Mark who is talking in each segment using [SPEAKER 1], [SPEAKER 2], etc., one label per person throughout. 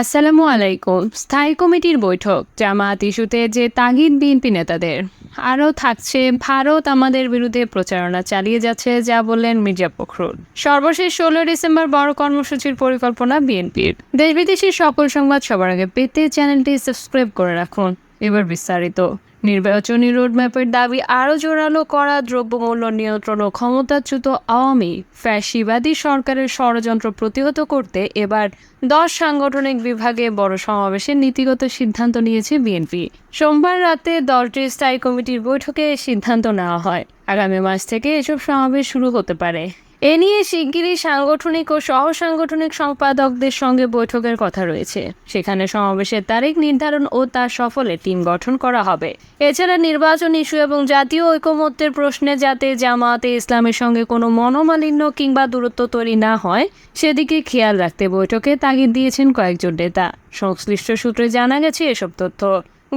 [SPEAKER 1] আসসালামু আলাইকুম। স্থায়ী কমিটির বৈঠক জামাত ইস্যুতে যে তাগিদ বিএনপি নেতাদের। আরও থাকছে, ভারত আমাদের বিরুদ্ধে প্রচারণা চালিয়ে যাচ্ছে, যা বললেন মির্জা ফখরুল। সর্বশেষ ষোলো ডিসেম্বর বড় কর্মসূচির পরিকল্পনা বিএনপির। দেশ বিদেশের সকল সংবাদ সবার আগে পেতে চ্যানেলটি সাবস্ক্রাইব করে রাখুন। এবার বিস্তারিত। নির্বাচনী রোডম্যাপের দাবি আরও জোরালো করা, দ্রব্যমূল্য নিয়ন্ত্রণ ও ক্ষমতাচ্যুত আওয়ামী ফ্যাসিবাদী সরকারের ষড়যন্ত্র প্রতিহত করতে এবার দশ সাংগঠনিক বিভাগে বড় সমাবেশের নীতিগত সিদ্ধান্ত নিয়েছে বিএনপি। সোমবার রাতে দলটির স্থায়ী কমিটির বৈঠকে সিদ্ধান্ত নেওয়া হয়। আগামী মাস থেকে এসব সমাবেশ শুরু হতে পারে। এ নিয়ে শিগগিরই সাংগঠনিক ও সহ সাংগঠনিক সম্পাদকদের সঙ্গে বৈঠকের কথা রয়েছে। সেখানে সমাবেশের তারিখ নির্ধারণ ও তার সফলে টিম গঠন করা হবে। এছাড়া নির্বাচন ইস্যু এবং জাতীয় ঐকমত্যের প্রশ্নে যাতে জামাতে ইসলামের সঙ্গে কোনো মনোমালিন্য কিংবা দূরত্ব তৈরি না হয়, সেদিকে খেয়াল রাখতে বৈঠকে তাগিদ দিয়েছেন কয়েকজন নেতা। সংশ্লিষ্ট সূত্রে জানা গেছে এসব তথ্য।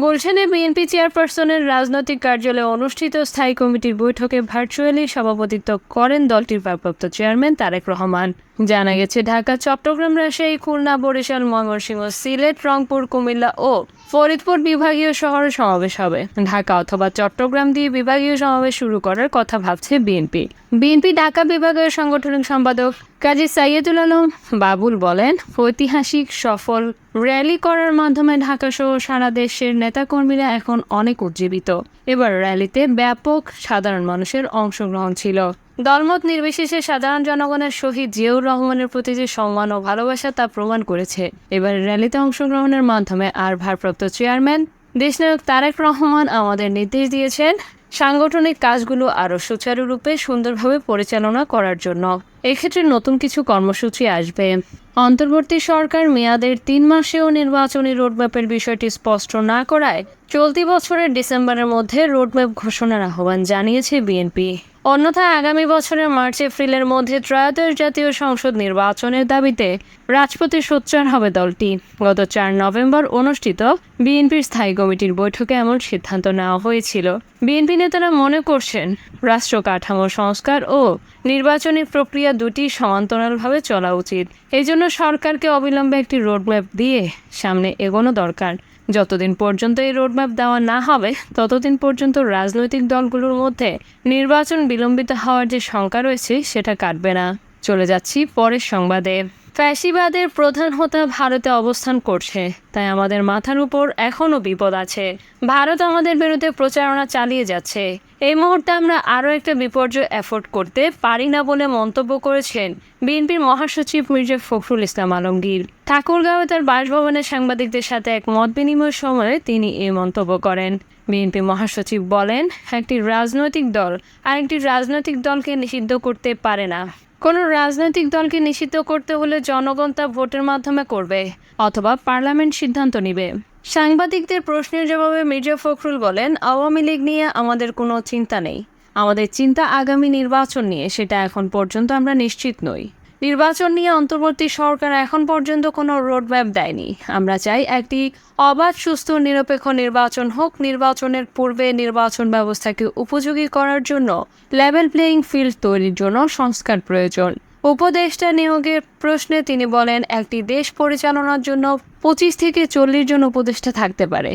[SPEAKER 1] গুলশানে বিএনপি চেয়ারপারসনের রাজনৈতিক কার্যালয়ে অনুষ্ঠিত স্থায়ী কমিটির বৈঠকে ভার্চুয়ালি সভাপতিত্ব করেন দলটির ভারপ্রাপ্ত চেয়ারম্যান তারেক রহমান। জানা গেছে, ঢাকা, চট্টগ্রাম, রাজশাহী, খুলনা, বরিশাল, ময়মনসিংহ, সিলেট, রংপুর, কুমিল্লা ও ফরিদপুর বিভাগীয় শহরে সমাবেশ হবে। ঢাকা অথবা চট্টগ্রাম দিয়ে বিভাগীয় সমাবেশ শুরু করার কথা ভাবছে বিএনপি। বিএনপি ঢাকা বিভাগীয় সাংগঠনিক সম্পাদক কাজী সাইয়েদুল আলম বাবুল বলেন, ঐতিহাসিক সফল র্যালি করার মাধ্যমে ঢাকা সহ সারা দেশের নেতাকর্মীরা এখন অনেক উজ্জীবিত। এবার র্যালিতে ব্যাপক সাধারণ মানুষের অংশগ্রহণ ছিল। দলমত নির্বিশেষে সাধারণ জনগণের শহীদ জিয়াউর রহমানের প্রতি যে সম্মান ও ভালোবাসা তা প্রমাণ করেছে। এবার র্যালিতে অংশগ্রহণের মাধ্যমে আর ভারপ্রাপ্ত চেয়ারম্যান, দেশনায়ক তারেক রহমান আমাদের নির্দেশ দিয়েছেন, সাংগঠনিক কাজগুলো আরও সুচারুরূপে সুন্দরভাবে পরিচালনা করার জন্য। এক্ষেত্রে নতুন কিছু কর্মসূচি আসবে। অন্তর্বর্তী সরকার মেয়াদের তিন মাসেও নির্বাচনী রোডম্যাপের বিষয়টি স্পষ্ট না করায় চলতি বছরের ডিসেম্বরের মধ্যে রোডম্যাপ ঘোষণার আহ্বান জানিয়েছে বিএনপি। অন্যথায় আগামী বছরের মার্চ, এপ্রিলের মধ্যে ত্রয়োদশ জাতীয় সংসদ নির্বাচনের দাবিতে রাজপথে সোচ্চার হবে দলটি। গত চার নভেম্বর অনুষ্ঠিত বিএনপির স্থায়ী কমিটির বৈঠকে এমন সিদ্ধান্ত নেওয়া হয়েছিল। বিএনপি নেতারা মনে করছেন, রাষ্ট্র কাঠামো সংস্কার ও নির্বাচনী প্রক্রিয়া দুটি সমান্তরালভাবে চলা উচিত। এই জন্য সরকারকে অবিলম্বে একটি রোডম্যাপ দিয়ে সামনে এগোনো দরকার। যতদিন পর্যন্ত এই রোডম্যাপ দেওয়া না হবে, ততদিন পর্যন্ত রাজনৈতিক দলগুলোর মধ্যে নির্বাচন বিলম্বিত হওয়ার যে শঙ্কা রয়েছে, সেটা কাটবে না। চলে যাচ্ছি পরের সংবাদে। ফ্যাসিবাদের প্রধান হোতা ভারতে অবস্থান করছে, তাই আমাদের মাথার উপর এখনও বিপদ আছে। ভারত আমাদের বিরুদ্ধে প্রচারণা চালিয়ে যাচ্ছে। এই মুহূর্তে আমরা আরও একটা বিপর্যয় অ্যাফোর্ড করতে পারি না বলে মন্তব্য করেছেন বিএনপির মহাসচিব মির্জা ফখরুল ইসলাম আলমগীর। ঠাকুরগাঁও তার বাসভবনে সাংবাদিকদের সাথে এক মত বিনিময়ের সময় তিনি এই মন্তব্য করেন। বিএনপি মহাসচিব বলেন, একটি রাজনৈতিক দল আরেকটি রাজনৈতিক দলকে নিষিদ্ধ করতে পারে না। কোনো রাজনৈতিক দলকে নিষিদ্ধ করতে হলে জনগণ তা ভোটের মাধ্যমে করবে অথবা পার্লামেন্ট সিদ্ধান্ত নিবে। সাংবাদিকদের প্রশ্নের জবাবে মির্জা ফখরুল বলেন, আওয়ামী লীগ নিয়ে আমাদের কোনো চিন্তা নেই। আমাদের চিন্তা আগামী নির্বাচন নিয়ে, সেটা এখন পর্যন্ত আমরা নিশ্চিত নই। নির্বাচন নিয়ে অন্তর্বর্তী সরকার এখন পর্যন্ত কোনো রোডম্যাপ দেয়নি। আমরা চাই একটি অবাধ, সুস্থ, নিরপেক্ষ নির্বাচন হোক। নির্বাচনের পূর্বে নির্বাচন ব্যবস্থাকে উপযোগী করার জন্য লেভেল প্লেয়িং ফিল্ড তৈরির জন্য সংস্কার প্রয়োজন। উপদেষ্টা নিয়োগের প্রশ্নে তিনি বলেন, একটি দেশ পরিচালনার জন্য পঁচিশ থেকে চল্লিশ জন উপদেষ্টা থাকতে পারে।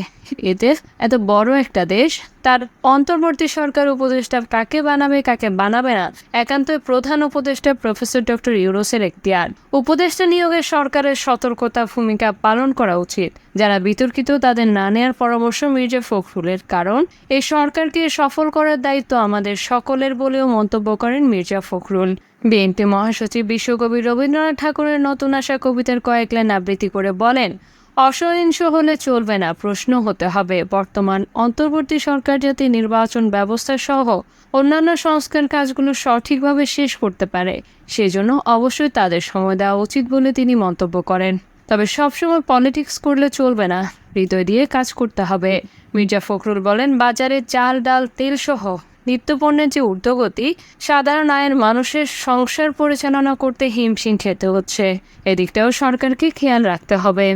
[SPEAKER 1] এতে এত বড় একটা দেশ, তার অন্তর্বর্তী সরকার উপদেষ্টা কাকে বানাবে কাকে বানাবে না, একান্তই প্রধান উপদেষ্টা প্রফেসর ডক্টর ইউরোসের এখতিয়ার। উপদেষ্টা নিয়োগে সরকারের সতর্কতা ভূমিকা পালন করা উচিত। যারা বিতর্কিত, তাদের না নেয়ার পরামর্শ মির্জা ফখরুলের কারণ, এই সরকারকে সফল করার দায়িত্ব আমাদের সকলের বলেও মন্তব্য করেন মির্জা ফখরুল। বিএনপি মহাসচিব বিশ্বকবি রবীন্দ্রনাথ ঠাকুরের নতুন আসা কবিতার কয়েক লাইন আবৃত্তি করে বলেন অসহিংস হলে চলবে না, প্রশ্ন হতে হবে। বর্তমান অন্তর্বর্তী সরকার যাতে নির্বাচন ব্যবস্থা সহ অন্যান্য সংস্কার কাজগুলো সঠিকভাবে শেষ করতে পারে, সেজন্য অবশ্যই তাদের সময় দেওয়া উচিত বলে তিনি মন্তব্য করেন। তবে সবসময় পলিটিক্স করলে চলবে না, হৃদয় দিয়ে কাজ করতে হবে। মির্জা ফখরুল বলেন, বাজারে চাল, ডাল, তেল সহ নিত্যপণ্যের যে ঊর্ধ্বগতি, সাধারণ আয়ের মানুষের সংসার পরিচালনা করতে হিমশিম খেতে হচ্ছে। এদিকটাও সরকারকে খেয়াল রাখতে হবে।